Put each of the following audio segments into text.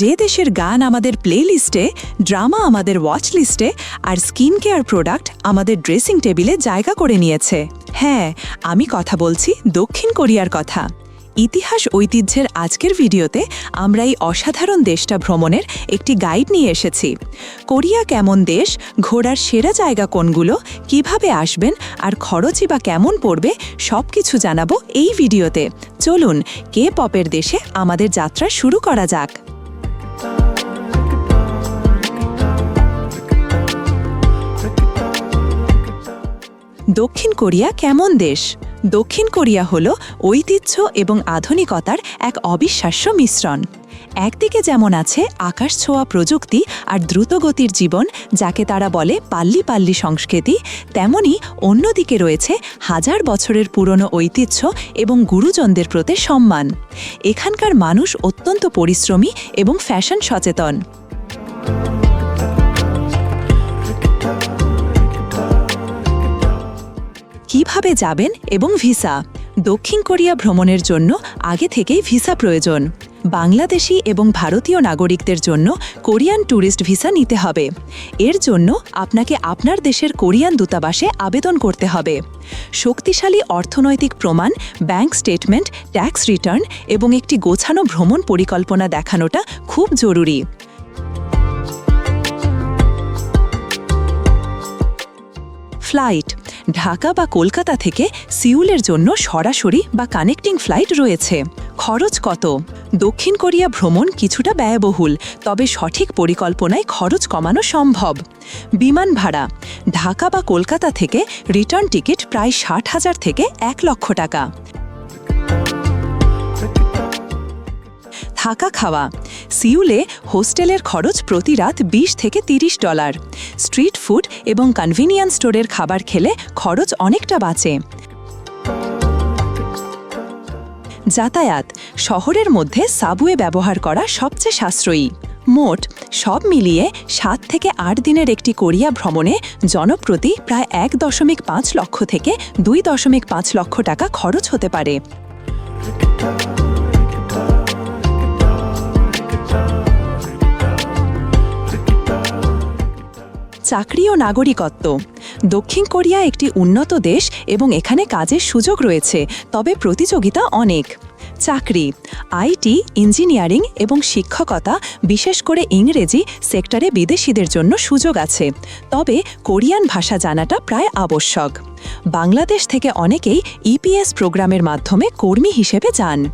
যে দেশের গান আমাদের প্লে লিস্টে ড্রামা আমাদের ওয়াচ লিস্টে আর স্কিন কেয়ার প্রোডাক্ট আমাদের ড্রেসিং টেবিলে জায়গা করে নিয়েছে। হ্যাঁ আমি কথা বলছি দক্ষিণ কোরিয়ার কথা। ইতিহাস ঐতিহ্যের আজকের ভিডিওতে আমরা এই অসাধারণ দেশটা ভ্রমণের একটি গাইড নিয়ে এসেছি। কোরিয়া কেমন দেশ, ঘোরার সেরা জায়গা কোনগুলো, কীভাবে আসবেন আর খরচই বা কেমন পড়বে সব কিছু জানাব এই ভিডিওতে। চলুন কে পপের দেশে আমাদের যাত্রা শুরু করা যাক। দক্ষিণ কোরিয়া কেমন দেশ? দক্ষিণ কোরিয়া হল ঐতিহ্য এবং আধুনিকতার এক অবিশ্বাস্য মিশ্রণ। একদিকে যেমন আছে আকাশ ছোঁয়া প্রযুক্তি আর দ্রুতগতির জীবন, যাকে তারা বলে পাল্লি পাল্লি সংস্কৃতি, তেমনি অন্যদিকে রয়েছে হাজার বছরের পুরনো ঐতিহ্য এবং গুরুজনদের প্রতি সম্মান। এখানকার মানুষ অত্যন্ত পরিশ্রমী এবং ফ্যাশন সচেতন। কীভাবে যাবেন এবং ভিসা? দক্ষিণ কোরিয়া ভ্রমণের জন্য আগে থেকেই ভিসা প্রয়োজন। বাংলাদেশি এবং ভারতীয় নাগরিকদের জন্য কোরিয়ান ট্যুরিস্ট ভিসা নিতে হবে। এর জন্য আপনাকে আপনার দেশের কোরিয়ান দূতাবাসে আবেদন করতে হবে। শক্তিশালী অর্থনৈতিক প্রমাণ, ব্যাংক স্টেটমেন্ট, ট্যাক্স রিটার্ন এবং একটি গোছানো ভ্রমণ পরিকল্পনা দেখানোটা খুব জরুরি। ফ্লাইট। ঢাকা বা কলকাতা থেকে সিউলের জন্য সরাসরি বা কানেক্টিং ফ্লাইট রয়েছে। খরচ কত? দক্ষিণ কোরিয়া ভ্রমণ কিছুটা ব্যয়বহুল, তবে সঠিক পরিকল্পনায় খরচ কমানো সম্ভব। বিমান ভাড়া, ঢাকা বা কলকাতা থেকে রিটার্ন টিকিট প্রায় ষাট হাজার থেকে এক লক্ষ টাকা। থাকা খাওয়া সিউলে হোস্টেলের খরচ প্রতি রাত বিশ থেকে তিরিশ ডলার। স্ট্রিট ফুড এবং কনভিনিয়েন্স স্টোরের খাবার খেলে খরচ অনেকটা বাঁচে। যাতায়াত, শহরের মধ্যে সাবওয়ে ব্যবহার করা সবচেয়ে সাশ্রয়ী। মোট, সব মিলিয়ে সাত থেকে আট দিনের একটি কোরিয়া ভ্রমণে জনপ্রতি প্রায় এক দশমিক পাঁচ লক্ষ থেকে দুই দশমিক পাঁচ লক্ষ টাকা খরচ হতে পারে। চাকরি ও নাগরিকত্ব। দক্ষিণ কোরিয়া একটি উন্নত দেশ এবং এখানে কাজের সুযোগ রয়েছে, তবে প্রতিযোগিতা অনেক। চাকরি, আইটি, ইঞ্জিনিয়ারিং এবং শিক্ষকতা, বিশেষ করে ইংরেজি সেক্টরে বিদেশিদের জন্য সুযোগ আছে, তবে কোরিয়ান ভাষা জানাটা প্রায় আবশ্যক। বাংলাদেশ থেকে অনেকেই ইপিএস প্রোগ্রামের মাধ্যমে কর্মী হিসেবে যান।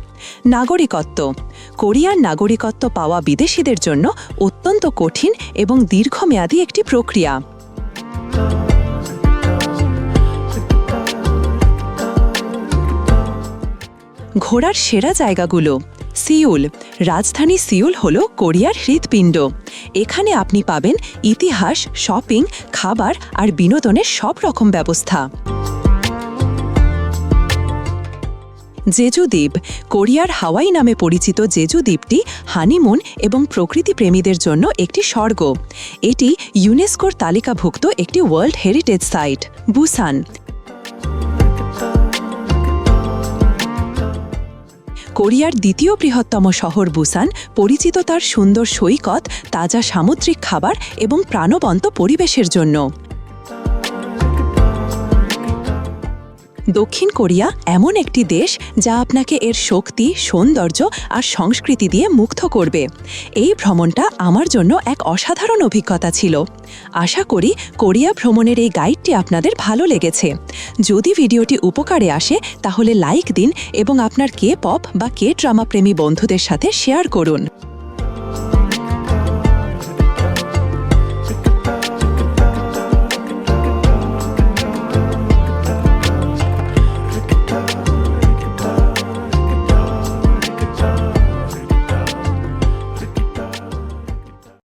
নাগরিকত্ব কোরিয়ার নাগরিকত্ব পাওয়া বিদেশিদের জন্য অত্যন্ত কঠিন এবং দীর্ঘমেয়াদী একটি প্রক্রিয়া। ঘোরার সেরা জায়গাগুলো। সিউল, রাজধানী সিউল হল কোরিয়ার হৃৎপিণ্ড। এখানে আপনি পাবেন ইতিহাস, শপিং, খাবার আর বিনোদনের সব রকম ব্যবস্থা। জেজু দ্বীপ কোরিয়ার হাওয়াই নামে পরিচিত জেজু দ্বীপটি হানিমুন এবং প্রকৃতি প্রেমীদের জন্য একটি স্বর্গ। এটি ইউনেস্কোর তালিকাভুক্ত একটি ওয়ার্ল্ড হেরিটেজ সাইট। বুসান কোরিয়ার দ্বিতীয় বৃহত্তম শহর বুসান পরিচিত তার সুন্দর সৈকত, তাজা সামুদ্রিক খাবার এবং প্রাণবন্ত পরিবেশের জন্য। দক্ষিণ কোরিয়া এমন একটি দেশ যা আপনাকে এর শক্তি, সৌন্দর্য আর সংস্কৃতি দিয়ে মুগ্ধ করবে। এই ভ্রমণটা আমার জন্য এক অসাধারণ অভিজ্ঞতা ছিল। আশা করি কোরিয়া ভ্রমণের এই গাইডটি আপনাদের ভালো লেগেছে। যদি ভিডিওটি উপকারে আসে, তাহলে লাইক দিন এবং আপনার কে পপ বা কে ড্রামা প্রেমী বন্ধুদের সাথে শেয়ার করুন।